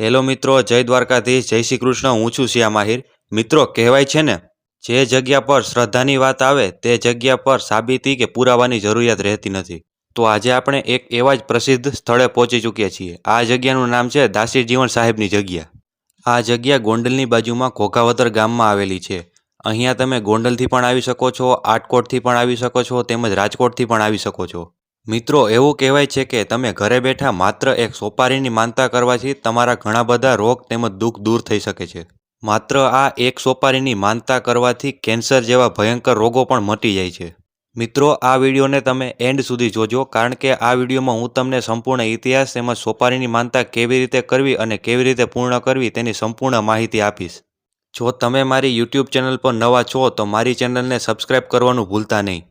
Hello મિત્રો, જય દ્વારકાધીશ, જય શ્રી કૃષ્ણ, હું છું શિયા માહિર. મિત્રો, કહેવાય છે ને, જે જગ્યા પર શ્રદ્ધાની વાત આવે, તે જગ્યા પર સાબિતી કે પુરાવાની જરૂરિયાત રહેતી નથી. તો આજે આપણે એક એવા જ પ્રસિદ્ધ સ્થળે પહોંચી ચૂક્યા છીએ. આ જગ્યાનું નામ છે દાસી જીવન સાહેબની જગ્યા. આ જગ્યા ગોંડલની બાજુમાં ઘોઘાવદર ગામમાં આવેલી છે. અહીંયા તમે ગોંડલથી પણ આવી શકો છો, આટકોટથી પણ આવી શકો છો, તેમજ રાજકોટથી પણ આવી શકો છો. મિત્રો, એવું કહેવાય છે કે તમે ઘરે બેઠા માત્ર એક સોપારીની માનતા કરવાથી તમારા ઘણા બધા રોગ તેમજ દુઃખ દૂર થઈ શકે છે. માત્ર આ એક સોપારીની માનતા કરવાથી કેન્સર જેવા ભયંકર રોગો પણ મટી જાય છે. મિત્રો, આ વિડીયોને તમે એન્ડ સુધી જોજો કારણ કે આ વિડીયોમાં હું તમને સંપૂર્ણ ઇતિહાસ તેમજ સોપારીની માનતા કેવી રીતે કરવી અને કેવી રીતે પૂર્ણ કરવી તેની સંપૂર્ણ માહિતી આપીશ. જો તમે મારી યુટ્યુબ ચેનલ પર નવા છો તો મારી ચેનલને સબસ્ક્રાઇબ કરવાનું ભૂલતા નહીં.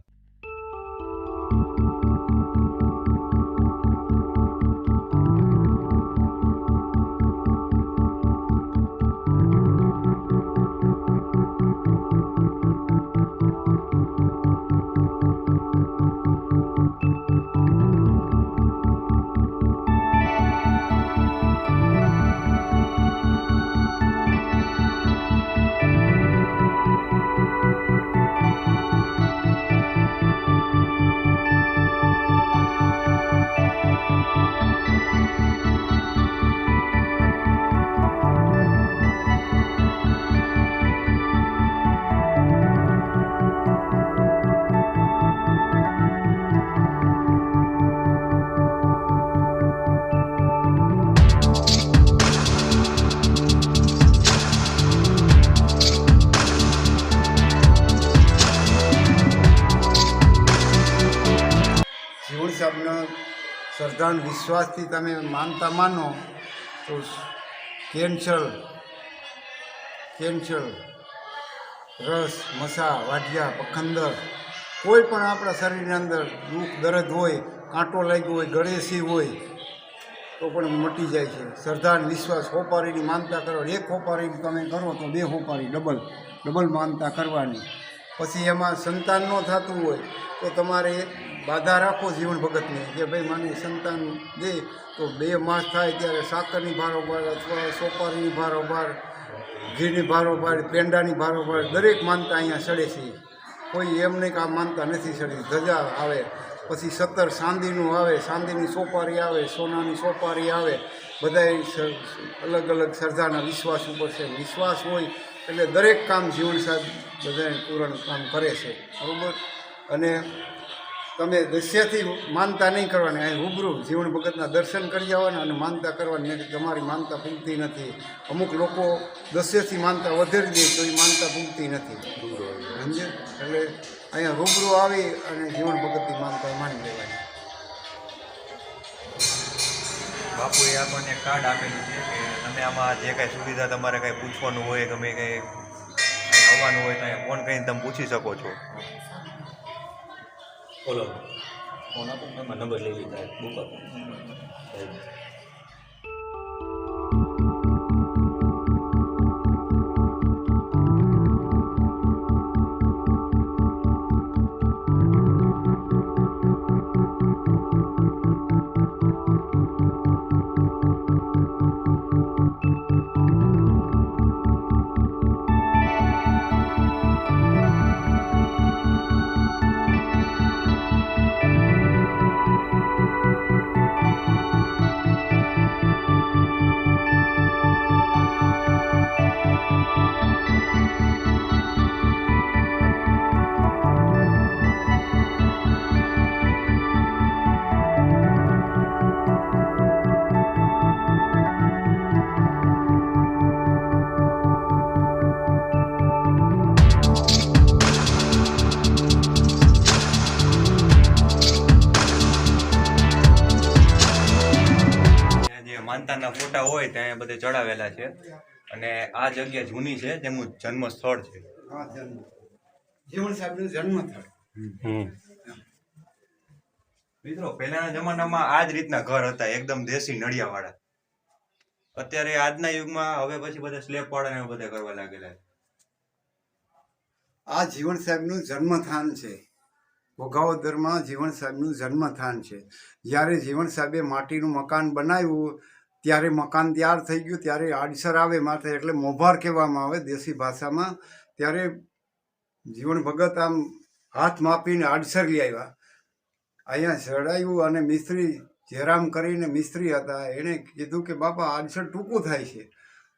શ્રદ્ધાન વિશ્વાસથી તમે માનતા માનો, તો કેન્સલ કેન્સલ રસ, મસા, વાઢિયા પખંદર કોઈ પણ આપણા શરીરની અંદર દુઃખ, દર્દ હોય, કાંટો લાગ્યો હોય, ગળેસી હોય, તો પણ મટી જાય છે. શ્રદ્ધાન વિશ્વાસ હોપારીની માનતા કરો, એક હોપારી તમે કરો તો બે હોપારી, ડબલ ડબલ માનતા કરવાની. પછી એમાં સંતાન ન થતું હોય, તો તમારે બાધા રાખો જીવન ભગતને, કે ભાઈ મને સંતાન દે, તો બે માસ થાય ત્યારે સાકરની ભારોભાર અથવા સોપારીની ભારોભાર, ઘીની ભારોભાર, પેંડાની ભારોભાર દરેક માનતા અહીંયા ચડે છે. કોઈ એમ નહીં કે માનતા નથી ચડી ધજા આવે. પછી સત્તર ચાંદીનું આવે ચાંદીની સોપારી આવે, સોનાની સોપારી આવે. બધાય અલગ અલગ શ્રદ્ધાના વિશ્વાસ ઉપર છે. વિશ્વાસ હોય એટલે દરેક કામ જીવન સાહેબ બધાને પૂરણ કામ કરે છે, બરાબર? અને તમે દશ્યથી માનતા નહીં કરવાની, અહીં રૂબરૂ જીવન ભગતના દર્શન કરી આવવાના અને માનતા કરવાની નથી તમારી માનતા પૂગતી નથી. અમુક લોકો દસ્યથી માનતા વધારી દે તો એ માનતા પૂગતી નથી. સમજે? એટલે અહીંયા રૂબરૂ આવી અને જીવન ભગતની માનતા માની લેવાની. બાપુએ આપણને કાર્ડ આપેલું છે કે તમે આમાં જે કાંઈ સુવિધા તમારે કાંઈ પૂછવાનું હોય, ગમે કંઈ આવવાનું હોય, તો અહીંયા ફોન કરીને તમે પૂછી શકો છો. બોલો. ફોન આપો નંબર લઈ લીધા, બુક આપો. માનતાના ફોટા હોય ત્યાં બધે ચડાવેલા છે. અને આ જગ્યા જૂની છે તેમનું જન્મ સ્થળ છે. હા જન્મ. જન્મ થયો મિત્રો પહેલાના જમાનામાં આ જ રીતના ઘર હતા એકદમ દેશી નળિયાવાળા. અત્યારે આજના યુગમાં હવે પછી બધા સ્લેબ વાળા ને બધા કરવા લાગેલા આ જીવન સાહેબનું જન્મસ્થાન છે. ભોગાવદરમાં જીવન સાહેબનું જન્મસ્થાન છે. જ્યારે જીવન સાહેબે માટીનું મકાન બનાવ્યું ત્યારે મકાન તૈયાર થઈ ગયું, ત્યારે આડસર આવે માથે એટલે મોભાર કહેવામાં આવે દેશી ભાષામાં. ત્યારે જીવન ભગત આમ હાથ માપીને આડસર લઈ આવ્યા. અહીંયા ચડાયું અને મિસ્ત્રી જયરામ કરીને મિસ્ત્રી હતા. એણે કીધું કે, બાપા, આડસર ટૂંકું થાય છે.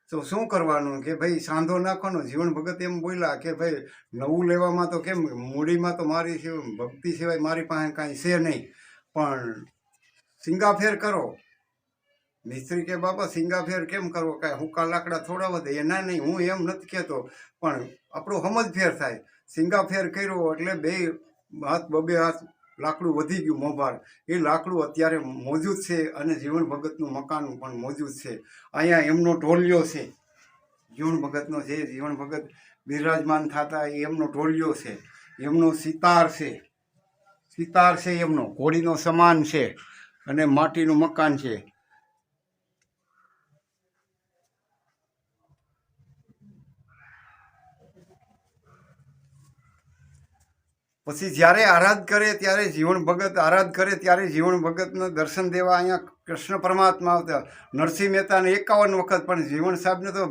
તો શું કરવાનું? કે ભાઈ, સાંધો નાખવાનો? જીવન ભગત એમ બોલ્યા કે, ભાઈ, નવું લેવામાં તો કેમ? મૂડીમાં તો મારી ભક્તિ સિવાય મારી પાસે કાંઈ છે નહીં. પણ સિંગાફેર કરો. મિસ્ત્રી કે, બાપા, સિંગાફેર કેમ કરવો? કાંઈ હુંકા લાકડા થોડા વધે. એના નહીં, હું એમ નથી કહેતો. પણ આપણો સમજફેર થાય. સિંગાફેર કર્યો એટલે બે હાથ, બબે હાથ લાકડું વધી ગયું મોભાર. એ લાકડું અત્યારે મોજૂદ છે અને જીવન ભગતનું મકાન પણ મોજૂદ છે. અહીંયા એમનો ઢોલિયો છે. જીવન ભગતનો છે જીવન ભગત બિરાજમાન થતા એમનો ઢોલિયો છે. એમનો સિતાર છે. સિતાર છે એમનો. ઘોડીનો સમાન છે અને માટીનું મકાન છે. પછી જ્યારે આરાધ કરે ત્યારે જીવન ભગત આરાધ કરે ત્યારે જીવન ભગતને દર્શન દેવા અહીંયા કૃષ્ણ પરમાત્મા આવતા. નરસિંહ મહેતાને એકાવન વખત પણ જીવન સાહેબને તો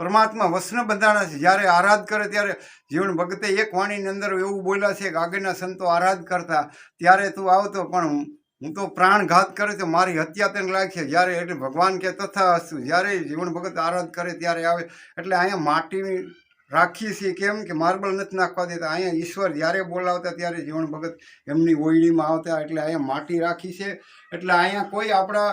પરમાત્મા વસન બંધાણા છે. જ્યારે આરાધ કરે ત્યારે જીવન ભગતે એક વાણીની અંદર એવું બોલ્યા છે કે આગળના સંતો આરાધ કરતા. ત્યારે તું આવતો, પણ હું તો પ્રાણઘાત કરે તો મારી હત્યા તેને લાગશે. જ્યારે એટલે ભગવાન કે તથા હસ્તુ જ્યારે જીવન ભગત આરાધ કરે ત્યારે આવે. એટલે અહીંયા માટી રાખીએ છીએ કેમ કે માર્બલ નથી નાખવા દેતા. અહીંયા ઈશ્વર જ્યારે બોલાવતા ત્યારે જીવન ભગત એમની ઓયડીમાં આવતા એટલે અહીંયા માટી રાખી છે. એટલે અહીંયા કોઈ આપણા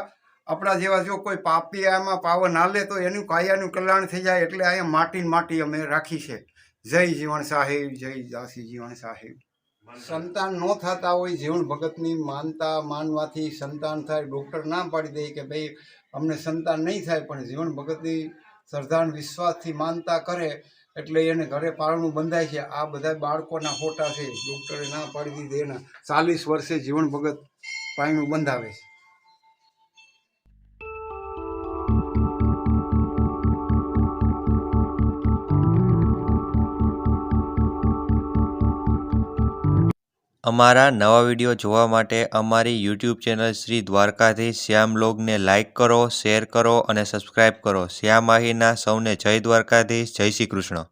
આપણા જેવા જો કોઈ પાપી આમાં પાવન હાલે તો એનું કાયાનું કલ્યાણ થઈ જાય એટલે અહીંયા માટી માટી અમે રાખી છે. જય જીવન સાહેબ, જય દાસી જીવન સાહેબ. સંતાન ન થતા હોય જીવન ભગતની માનતા માનવાથી સંતાન થાય, ડૉક્ટર ના પાડી દે કે ભાઈ અમને સંતાન નહીં થાય, પણ જીવન ભગતની શ્રદ્ધાન વિશ્વાસથી માનતા કરે એટલે એને ઘરે પારણું બંધાય છે. આ બધા બાળકોના ફોટા છે. ડૉક્ટરે ના પાડી દીધી એના. ચાલીસ વર્ષે જીવન ભગત પાણીનું બંધાવે છે. અમારા નવા વીડિયો જોવા માટે અમારી યુટ્યુબ ચેનલ શ્રી દ્વારકાધીશ શ્યામ લોગને લાઇક કરો, શેર કરો અને સબસ્ક્રાઇબ કરો. શ્યામ આહીના સૌને જય દ્વારકાધીશ, જય શ્રી કૃષ્ણ.